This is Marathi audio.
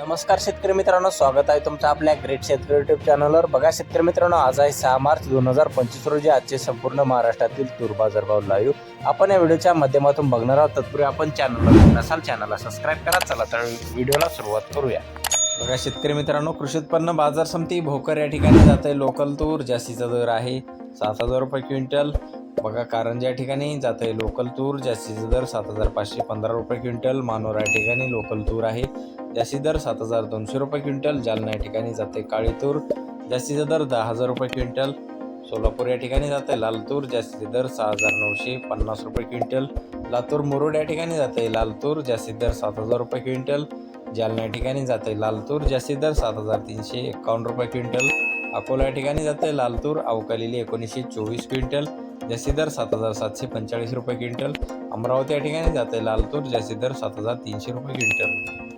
नमस्कार शेतकरी मित्रांनो स्वागत आहे तुमचं आपल्या ग्रेट शेतकरी युट्यूब चॅनलवर बघा शेतकरी मित्रांनो आज आहे सहा मार्च दोन हजार पंचवीस रोजी. आजचे संपूर्ण महाराष्ट्रातील तूर बाजार भाव लाईव्ह. आपण या व्हिडिओच्या माध्यमातून बघणार आहोत. तत्पूर्वी आपण चॅनलवर नसाल चॅनलला सबस्क्राईब करा. चला तर व्हिडिओला सुरुवात करूया. बघा शेतकरी मित्रांनो कृषी उत्पन्न बाजार समिती भोकर या ठिकाणी जात आहे. लोकल तूर जास्तीचा दर आहे सात हजार रुपये क्विंटल. बघा कारंजा या ठिकाणी जात आहे. लोकल तूर जास्तीचा दर सात हजार पाचशे पंधरा रुपये क्विंटल. मानोरा या ठिकाणी लोकल तूर आहे. जास्ती दर सात हजार दोनशे रुपये क्विंटल जालना या ठिकाणी जाते काळी तूर जास्तीचा दर दहा हजार रुपये क्विंटल सोलापूर या ठिकाणी जाते लाल तूर जास्तीचे दर सहा हजार नऊशे पन्नास रुपये क्विंटल लातूर मुरुड या ठिकाणी जाते लाल तूर जास्तीत दर सात हजार रुपये क्विंटल जालना या ठिकाणी जाते लाल तूर जास्तीत दर सात हजार तीनशे एकावन्न रुपये क्विंटल अकोला या ठिकाणी जाते लाल तूर अवकालेली एकोणीसशे चोवीस क्विंटल जास्तीत दर सात हजार सातशे पंचेचाळीस रुपये क्विंटल अमरावती या ठिकाणी जाते लाल तूर जास्तीत दर सात हजार तीनशे रुपये क्विंटल.